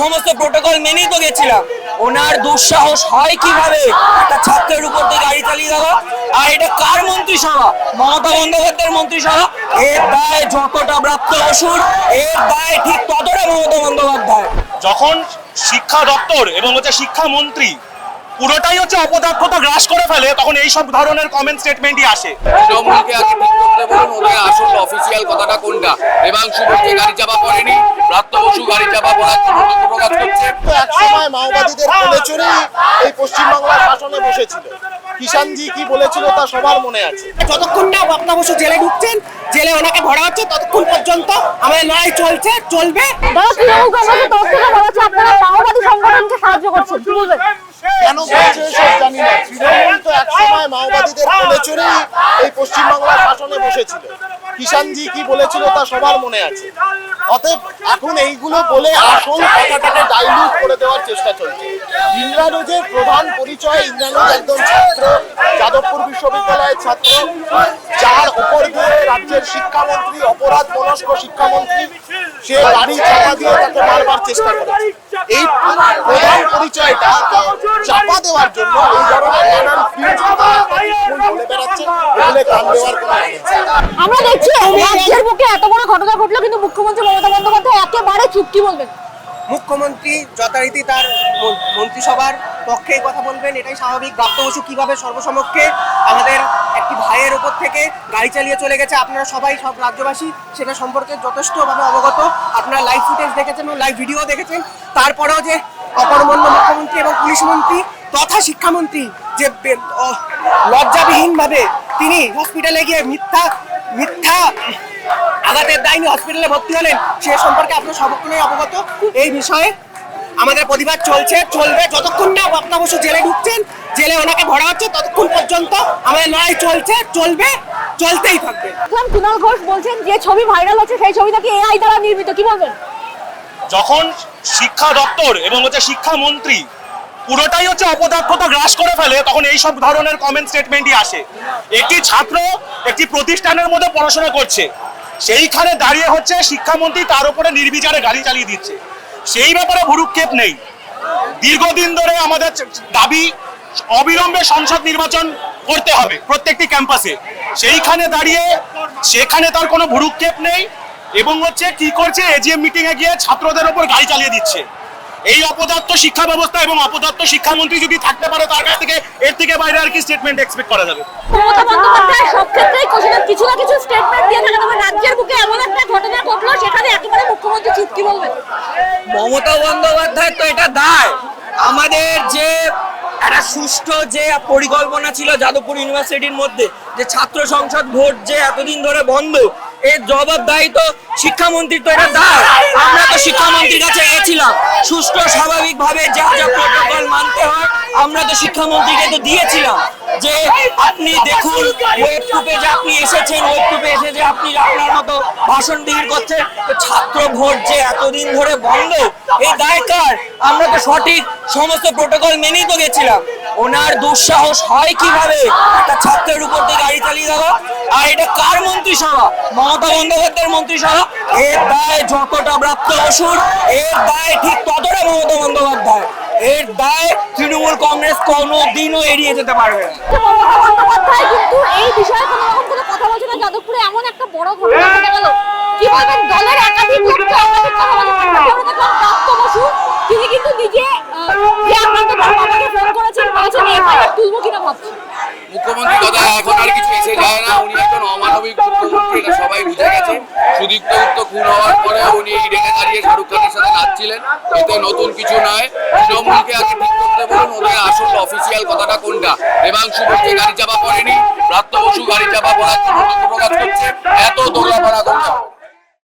সমস্ত প্রোটোকল মেনেই তো গেছিলাম। ওনার দুঃসাহস হয় কীভাবে? একটা ছাত্রের উপর দিয়ে গাড়ি চালিয়ে দেওয়া। আর এটা কার মন্ত্রিসভা? মমতা বন্দ্যোপাধ্যায়ের মন্ত্রিসভা। এর দায় যতটা প্রাপ্ত অসুর এর দায় ঠিক ততটা মমতা বন্দ্যোপাধ্যায় যখন শিক্ষা দপ্তর এবং হচ্ছে শিক্ষামন্ত্রী পুরোটাই হচ্ছে অপদার্থতা গ্রাস করে ফেলে তখন এই সব ধরনের কমেন্ট স্টেটমেন্টই আসে। তৃণমূলকে আগে ঠিক করতে বলুন ওদের আসল অফিসিয়াল কথাটা কোনটা? দেবাংশু বলছে গাড়ি চাপা পড়েনি। প্রাপ্ত বসু গাড়ি চাপা পড়ার প্রকাশ করছে। এক সময় মাওবাদীদের কোলে চড়েই এই পশ্চিমবাংলার শাসনে বসেছিল। কিষানজি কি বলেছিল তা সবার মনে আছে। যতক্ষণ না বক্তা বসু জেলে ঢুকছেন জেলে ওনাকে ভরা হচ্ছে ততক্ষণ পর্যন্ত আমাদের লড়াই চলছে চলবে। দাদা তৃণমূল কংগ্রেসের তরফ থেকে বলা হচ্ছে আপনারা মাওবাদী সংগঠনকে সাহায্য করছেন। কি বলবেন কেন বলছে সব জানি না তৃণমূল তো এক সময় মাওবাদীদের কোলে চড়েই এই পশ্চিমবাংলার শাসনে বসেছিল কিষানজি কি বলেছিল তা সবার মনে আছে অতএব এখন এইগুলো বলে আসল কথাটাকে ডাইলুট করে দেওয়ার চেষ্টা চলছে ইন্দ্রানুজের প্রধান পরিচয় ইন্দ্রানুজ একজন ছাত্র যাদবপুর বিশ্ববিদ্যালয়ের ছাত্র যার উপর দিয়ে রাজ্যের শিক্ষামন্ত্রী অপরাধ মনস্ক শিক্ষামন্ত্রী সে গাড়ি চাপা দিয়ে তাকে মারবার চেষ্টা করে এই প্রধান পরিচয়টা চাপা দেওয়ার জন্য এই ধরনের নানান ফিল্ড বলে বেড়াচ্ছে এগুলো কান দেওয়ার কোনো মানে। আমরা দেখছি রাজ্যের বুকে এত বড় ঘটনা ঘটলো কিন্তু মুখ্যমন্ত্রী মমতা বন্দ্যোপাধ্যায় একেবারে চুপ কি বলবেন। মুখ্যমন্ত্রী যথারীতি তার মন- মন্ত্রিসভার পক্ষে কথা বলবেন এটাই স্বাভাবিক। প্রাপ্ত বসু কীভাবে সর্বসমক্ষে আমাদের একটি ভাইয়ের ওপর থেকে গাড়ি চালিয়ে চলে গেছে আপনারা সবাই সব রাজ্যবাসী সেটা সম্পর্কে যথেষ্টভাবে অবগত। আপনারা লাইভ ফুটেজ দেখেছেন এবং লাইভ ভিডিও দেখেছেন। তারপরেও যে অপরমন্য মুখ্যমন্ত্রী এবং পুলিশ মন্ত্রী তথা শিক্ষামন্ত্রী যে লজ্জাবিহীনভাবে তিনি হসপিটালে গিয়ে মিথ্যা মিথ্যা আঘাতের দায়নি হসপিটালে ভর্তি হলেন সে সম্পর্কে আপনার সকলেই অবগত। এই বিষয়ে আমাদের প্রতিবাদ চলছে চলবে যতক্ষণ না বক্তা বসু জেলে ঢুকছেন জেলে ওনাকে ভরা হচ্ছে ততক্ষণ পর্যন্ত আমাদের লড়াই চলছে চলবে চলতেই থাকবে। দেখলাম কুণাল ঘোষ বলছেন যে ছবি ভাইরাল হচ্ছে সেই ছবি নাকি এআই দ্বারা নির্মিত কি বলবেন? যখন শিক্ষা দপ্তর এবং হচ্ছে শিক্ষামন্ত্রী পুরোটাই হচ্ছে অপদার্থতা গ্রাস করে ফেলে, তখন এই সব ধরনের কমেন্ট স্টেটমেন্টই আসে। একটি ছাত্র একটি প্রতিষ্ঠানের মধ্যে পড়াশোনা করছে। সেইখানে দাঁড়িয়ে হচ্ছে শিক্ষামন্ত্রী, তার উপরে নির্বিচারে গাড়ি চালিয়ে দিচ্ছে। সেই ব্যাপারে ভুরুক্ষেপ নেই। দীর্ঘদিন ধরে আমাদের দাবি, অবিলম্বে সংসদ নির্বাচন করতে হবে প্রত্যেকটি ক্যাম্পাসে। সেইখানে দাঁড়িয়ে, সেখানে তার কোনো ভুরুক্ষেপ নেই এবং হচ্ছে কি করছে এজিএম মিটিং এ গিয়ে ছাত্রদের ওপর গাড়ি চালিয়ে দিচ্ছে। এই অপদার্থ শিক্ষা ব্যবস্থা এবং অপদার্থ শিক্ষামন্ত্রী যদি থাকতে পারে তার কাছ থেকে এর থেকে বাইরে আর কি স্টেটমেন্ট এক্সপেক্ট করা যাবে? মমতা বন্দ্যোপাধ্যায় সব ক্ষেত্রেই কিছু কিছু না কিছু স্টেটমেন্ট দিয়ে থাকে। তবে রাজ্যের বুকে এমন একটা ঘটনা ঘটলো সেখানে একেবারে মুখ্যমন্ত্রী চুপ কি বলবেন? মমতা বন্দ্যোপাধ্যায়ের তো এটা দায়। আমাদের যে একটা সুষ্ঠু যে পরিকল্পনা ছিল যাদবপুর ইউনিভার্সিটির মধ্যে যে ছাত্র সংসদ ভোট যে এতদিন ধরে বন্ধ এর জবাবদায়ী তো শিক্ষামন্ত্রীর তো এটা দায় আমরা তো শিক্ষামন্ত্রীর কাছে গেছিলাম। সুষ্ঠু, স্বাভাবিকভাবে যা যা প্রোটোকল মানতে হয়, আমরা তো শিক্ষামন্ত্রীকে তো দিয়েছিলাম যে আপনি দেখুন ওয়েব টুপে যে আপনি এসেছেন ওয়েব টুপে এসে যে আপনি আপনার মতো ভাষণ বিহির করছেন ছাত্র ভোট যে এতদিন ধরে বন্ধ, এই দায় কার? আমরা তো সঠিক সমস্ত প্রোটোকল মেনেই তো গেছিলাম। ওনার দুঃসাহস হয় কীভাবে? একটা ছাত্রের উপর দিয়ে আর এটা কার মন্ত্রিসভা? মমতা বন্দ্যোপাধ্যায়ের মন্ত্রিসভা। এর দায় যতটা প্রাপ্ত এর দায় ঠিক ততটা মমতা বন্দ্যোপাধ্যায়। এর দায় তৃণমূল কংগ্রেস কোনো দিনও এড়িয়ে যেতে পারবে না। এমন একটা তিনি কিন্তু নিজে যে ফোন করেছেন তুলবো কিনা ভাবছেন? মুখ্যমন্ত্রী কথা এখন আর কিছু এসে যায় না। উনি একজন অমানবিক মুখ্যমন্ত্রী, এটা সবাই বুঝে গেছে। সুদীপ্ত গুপ্ত খুন হওয়ার পরে উনি ডেকে দাঁড়িয়ে শাহরুখ খানের সাথে নাচছিলেন। এতে নতুন কিছু নয়। তৃণমূলকে আগে ঠিক করতে বলুন, ওদের আসল অফিসিয়াল